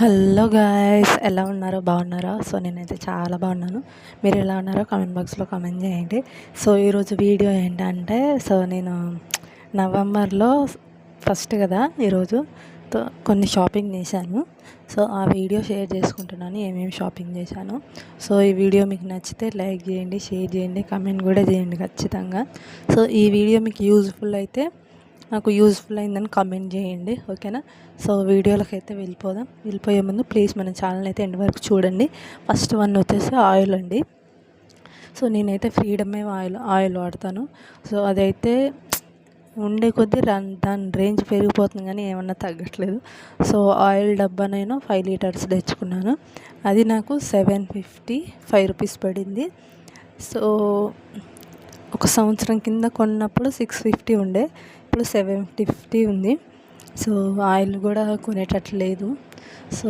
Hello guys ఎలా ఉన్నారో? బాగున్నారా? సో నేనైతే చాలా బాగున్నాను. మీరు ఎలా ఉన్నారో కామెంట్ బాక్స్లో కామెంట్ చేయండి. సో ఈరోజు వీడియో ఏంటంటే సో నేను నవంబర్లో ఫస్ట్ కదా ఈరోజు కొన్ని షాపింగ్ చేశాను. సో ఆ వీడియో షేర్ చేసుకుంటున్నాను ఏమేమి షాపింగ్ చేశాను. సో ఈ వీడియో మీకు నచ్చితే లైక్ చేయండి షేర్ చేయండి కమెంట్ కూడా చేయండి ఖచ్చితంగా. సో ఈ వీడియో మీకు యూజ్ఫుల్ అయితే నాకు యూజ్ఫుల్ అయిందని కామెంట్ చేయండి ఓకేనా సో వీడియోలకు అయితే వెళ్ళిపోదాం. వెళ్ళిపోయే ముందు ప్లీజ్ మన ఛానల్ అయితే ఎండ్ వరకు చూడండి. ఫస్ట్ వన్ వచ్చేసి ఆయిల్ అండి. సో నేనైతే ఫ్రీడమే ఆయిల్ ఆయిల్ వాడతాను. సో అదైతే ఉండే కొద్దీ రన్ దాని రేంజ్ పెరిగిపోతుంది కానీ ఏమన్నా తగ్గట్లేదు. సో ఆయిల్ డబ్బా నేను ఫైవ్ లీటర్స్ తెచ్చుకున్నాను. అది నాకు సెవెన్ ఫిఫ్టీ ఫైవ్ రూపీస్ పడింది. సో ఒక సంవత్సరం కింద కొన్నప్పుడు సిక్స్ ఫిఫ్టీ ఉండే. ఇప్పుడు సెవెన్ ఫిఫ్టీ ఉంది. సో ఆయిల్ కూడా కొనేటట్లు లేదు సో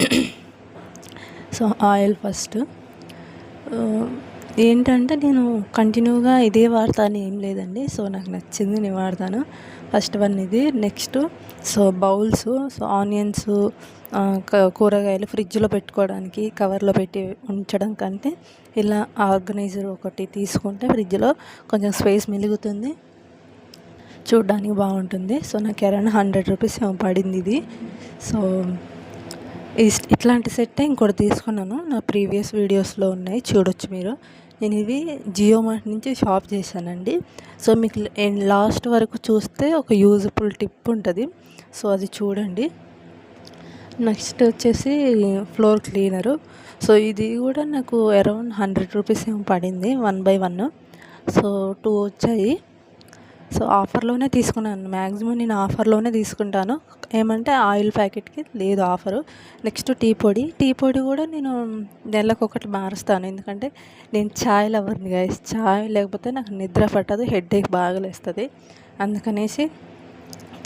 సో ఆయిల్ ఫస్ట్. ఏంటంటే నేను కంటిన్యూగా ఇదే వాడతాను ఏం లేదండి. సో నాకు నచ్చింది నేను వాడతాను. ఫస్ట్ వన్ ఇది next so bowls so onions కూరగాయలు ఫ్రిడ్జ్లో పెట్టుకోవడానికి కవర్లో పెట్టి ఉంచడం కంటే ఇలా ఆర్గనైజర్ ఒకటి తీసుకుంటే ఫ్రిడ్జ్లో కొంచెం స్పేస్ మిలుగుతుంది. చూడడానికి బాగుంటుంది. సో నాకు అరౌండ్ హండ్రెడ్ రూపీస్ ఏమో పడింది ఇది. సో ఇట్లాంటి సెట్టే ఇంకోటి తీసుకున్నాను. నా ప్రీవియస్ వీడియోస్లో ఉన్నాయి. చూడొచ్చు మీరు. నేను ఇది జియో మార్ట్ నుంచి షాప్ చేశానండి. సో మీకు లాస్ట్ వరకు చూస్తే ఒక యూజ్ఫుల్ టిప్ ఉంటుంది. సో అది చూడండి. నెక్స్ట్ వచ్చేసి ఫ్లోర్ క్లీనరు. సో ఇది కూడా నాకు అరౌండ్ హండ్రెడ్ రూపీస్ ఏమో పడింది. One by one. So two వచ్చాయి. సో ఆఫర్లోనే తీసుకున్నాను. మ్యాక్సిమం నేను ఆఫర్లోనే తీసుకుంటాను. ఏమంటే ఆయిల్ ప్యాకెట్కి లేదు ఆఫరు. నెక్స్ట్ టీ పొడి. టీ పొడి కూడా నేను నెలకు ఒకటి మారుస్తాను. ఎందుకంటే నేను ఛాయ్ లవర్ని గాయస్. ఛాయ్ లేకపోతే నాకు నిద్ర పట్టదు హెడ్ ఏక్ బాగా లేస్తుంది. అందుకనేసి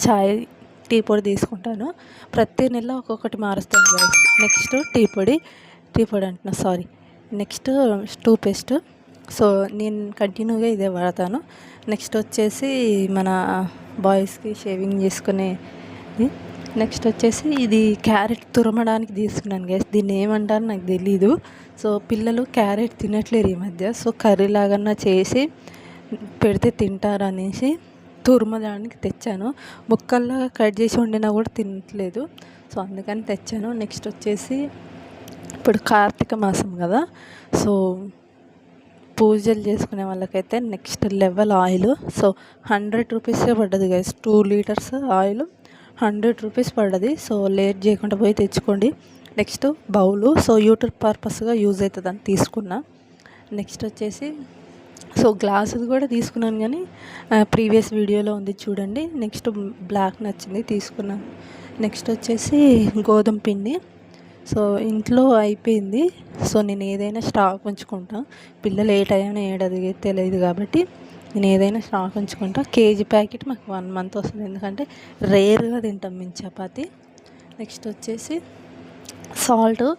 ఛాయ్ టీ పొడి తీసుకుంటాను. ప్రతి నెల ఒక్కొక్కటి మారుస్తాను గాయస్. నెక్స్ట్ టీ పొడి. టీ పొడి అంటున్నా sorry. Next toothpaste so నేను కంటిన్యూగా ఇదే వాడతాను. నెక్స్ట్ వచ్చేసి మన బాయ్స్కి షేవింగ్ చేసుకునేది నెక్స్ట్ వచ్చేసి ఇది క్యారెట్ తురమడానికి తీసుకున్నాను గ్యాస్ దీన్ని ఏమంటారో నాకు తెలీదు. సో పిల్లలు క్యారెట్ తినట్లేరు ఈ మధ్య. సో కర్రీ లాగన్నా చేసి పెడితే తింటారు అనేసి తురమడానికి తెచ్చాను. ముక్కల్లాగా కట్ చేసి వండినా కూడా తినట్లేదు. సో అందుకని తెచ్చాను. నెక్స్ట్ వచ్చేసి ఇప్పుడు కార్తీక మాసం కదా. సో పూజలు చేసుకునే వాళ్ళకైతే next level oil. So hundred రూపీసే పడ్డది guys two litres oil hundred rupees పడ్డది. సో లేట్ చేయకుండా పోయి తెచ్చుకోండి. Next bowl. సో యూట్యూబ్ పర్పస్గా యూజ్ అవుతుందని తీసుకున్నా. నెక్స్ట్ వచ్చేసి సో గ్లాసులు కూడా తీసుకున్నాను కానీ ప్రీవియస్ వీడియోలో ఉంది చూడండి. నెక్స్ట్ బ్లాక్ నచ్చింది తీసుకున్నాను. నెక్స్ట్ వచ్చేసి గోధుమ పిండి. సో ఇంట్లో అయిపోయింది. సో నేను ఏదైనా స్టాక్ ఉంచుకుంటా. పిల్లలు ఏ టైం ఏడది తెలియదు కాబట్టి నేను ఏదైనా స్టాక్ ఉంచుకుంటా. కేజీ ప్యాకెట్ మాకు వన్ మంత్ వస్తుంది. ఎందుకంటే రేర్గా తింటాం మేము చపాతి. నెక్స్ట్ వచ్చేసి సాల్ట్.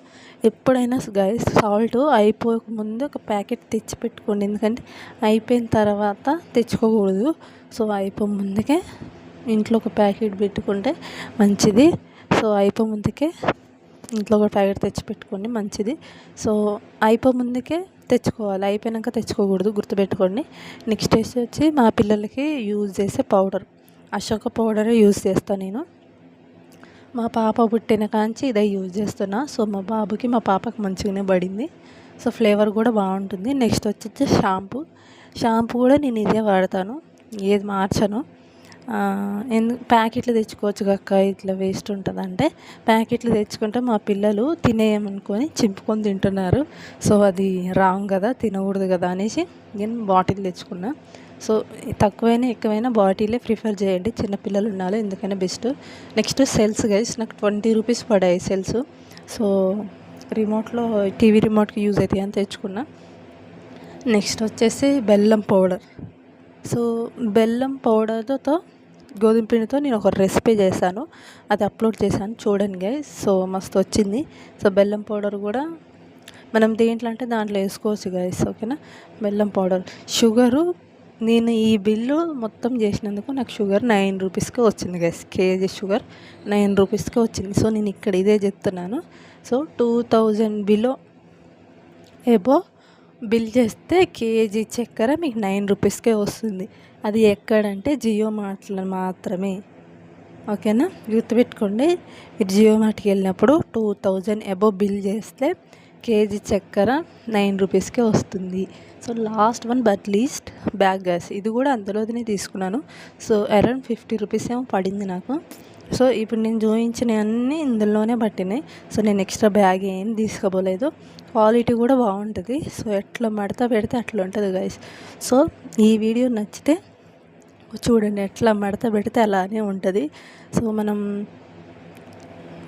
ఎప్పుడైనా గైస్ సాల్ట్ అయిపోకముందు ఒక ప్యాకెట్ తెచ్చి పెట్టుకోండి. ఎందుకంటే అయిపోయిన తర్వాత తెచ్చుకోకూడదు. సో అయిపో ముందుకే ఇంట్లో ఒక ప్యాకెట్ పెట్టుకుంటే మంచిది. సో అయిపో ముందుకే ఇంట్లో కూడా ప్యాకెట్ తెచ్చి పెట్టుకోండి మంచిది. సో అయిపో ముందుకే తెచ్చుకోవాలి. అయిపోయాక తెచ్చుకోకూడదు గుర్తుపెట్టుకోండి. నెక్స్ట్ వచ్చి మా పిల్లలకి యూజ్ చేసే పౌడర్. అశోక పౌడరే యూజ్ చేస్తాను నేను. మా పాప పుట్టిన కాంచి ఇదే యూజ్ చేస్తున్నా. సో మా బాబుకి మా పాపకి మంచిగానే పడింది. సో ఫ్లేవర్ కూడా బాగుంటుంది. నెక్స్ట్ వచ్చి షాంపూ. షాంపూ కూడా నేను ఇదే వాడతాను. ఏది మార్చను. ఎందు ప్యాకెట్లు తెచ్చుకోవచ్చు కక్క ఇట్లా వేస్ట్ ఉంటుందంటే ప్యాకెట్లు తెచ్చుకుంటే మా పిల్లలు తినేయమనుకొని చింపుకొని తింటున్నారు. సో అది రాంగ్ కదా తినకూడదు కదా అనేసి నేను బాటిల్ తెచ్చుకున్నా. సో తక్కువైనా ఎక్కువైనా బాటిలే ప్రిఫర్ చేయండి. చిన్నపిల్లలు ఉన్నారు ఎందుకైనా బెస్ట్. నెక్స్ట్ సెల్స్ గైస్ నాకు ట్వంటీ రూపీస్ పడాయి సెల్స్. సో రిమోట్లో టీవీ రిమోట్కి యూజ్ అవుతాయి అని తెచ్చుకున్నా. నెక్స్ట్ వచ్చేసి బెల్లం పౌడర్. సో బెల్లం పౌడర్తో గోధుమ పిండితో నేను ఒక రెసిపీ చేశాను. అది అప్లోడ్ చేశాను. చూడండి గైస్ సో మస్తు వచ్చింది. సో బెల్లం పౌడర్ కూడా మనం దేంట్లో అంటే దాంట్లో వేసుకోవచ్చు గైస్ ఓకేనా? బెల్లం పౌడర్. షుగరు నేను ఈ బిల్లు మొత్తం చేసినందుకు నాకు షుగర్ నైన్ రూపీస్కి వచ్చింది గైస్ కేజీ షుగర్ నైన్ రూపీస్కే వచ్చింది. సో నేను ఇక్కడ ఇదే చెప్తున్నాను. So two thousand below above bill చేస్తే కేజీ చక్కెర మీకు నైన్ రూపీస్కే వస్తుంది. అది ఎక్కడంటే జియో మార్ట్లో మాత్రమే. ఓకేనా? గుర్తుపెట్టుకోండి. మీరు జియో మార్ట్కి వెళ్ళినప్పుడు టూ థౌజండ్ అబోవ్ బిల్ చేస్తే కేజీ చక్కెర నైన్ రూపీస్కే వస్తుంది. So last one but least bag guys. ఇది కూడా అందులోనే తీసుకున్నాను. సో అరౌండ్ ఫిఫ్టీ రూపీస్ ఏమో పడింది నాకు. సో ఇప్పుడు నేను చూపించిన అన్నీ ఇందులోనే పట్టినాయి. సో నేను ఎక్స్ట్రా బ్యాగ్ ఏం తీసుకోపోలేదు క్వాలిటీ కూడా బాగుంటుంది. సో ఎట్లా మడత పెడితే అట్లా ఉంటుంది గైస్ సో ఈ వీడియో నచ్చితే చూడండి ఎట్లా మడత పెడితే అలానే ఉంటుంది. సో మనం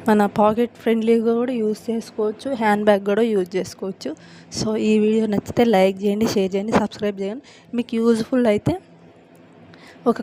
మన పాకెట్ ఫ్రెండ్లీగా కూడా యూజ్ చేసుకోవచ్చు హ్యాండ్ బ్యాగ్ కూడా యూజ్ చేసుకోవచ్చు. సో ఈ వీడియో నచ్చితే లైక్ చేయండి షేర్ చేయండి సబ్స్క్రైబ్ చేయండి. మీకు యూజ్ఫుల్ అయితే ఒక